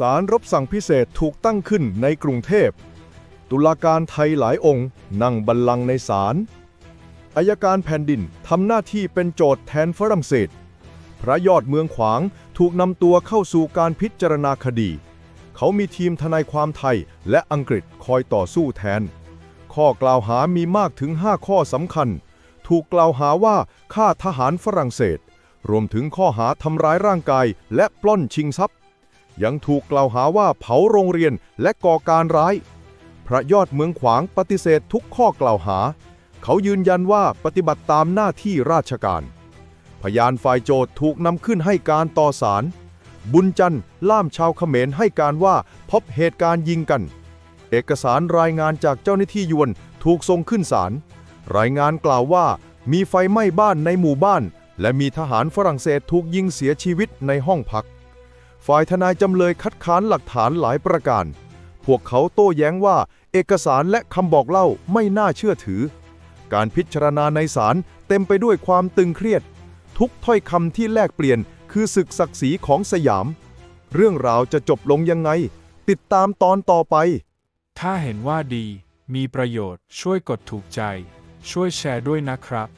ศาลรบสั่งพิเศษถูกตั้งขึ้นในกรุงเทพ ตุลาการไทยหลายองค์นั่งบัลลังก์ในศาล อายการแผ่นดินทำหน้าที่เป็นโจทย์แทนฝรั่งเศส พระยอดเมืองขวางถูกนำตัวเข้าสู่การพิจารณาคดี เขามีทีมทนายความไทยและอังกฤษคอยต่อสู้แทน ข้อกล่าวหามีมากถึง 5 ข้อสำคัญ ถูกกล่าวหาว่าฆ่าทหารฝรั่งเศส รวมถึงข้อหาทำร้ายร่างกายและปล้นชิงทรัพย์ ยังถูกกล่าวหาว่าเผาโรงเรียนและก่อการร้าย พระยอดเมืองขวางปฏิเสธทุกข้อกล่าวหา เขายืนยันว่าปฏิบัติตามหน้าที่ราชการ พยานฝ่ายโจทย์ถูกนำขึ้นให้การต่อศาล บุญจันทร์ล่ามชาวเขมรให้การว่าพบเหตุการณ์ยิงกัน เอกสารรายงานจากเจ้าหน้าที่ยวนถูกส่งขึ้นศาล รายงานกล่าวว่ามีไฟไหม้บ้านในหมู่บ้าน และมีทหารฝรั่งเศสถูกยิงเสียชีวิตในห้องพัก ฝ่ายทนายจำเลยคัดค้านหลักฐานหลายประการ พวกเขาโต้แย้งว่าเอกสารและคำบอกเล่าไม่น่าเชื่อถือ การพิจารณาในศาลเต็มไปด้วยความตึงเครียด ทุกถ้อยคำที่แลกเปลี่ยนคือศึกศักดิ์ศรีของสยาม เรื่องราวจะจบลงยังไง ติดตามตอนต่อไป ถ้าเห็นว่าดี มีประโยชน์ ช่วยกดถูกใจ ช่วยแชร์ด้วยนะครับ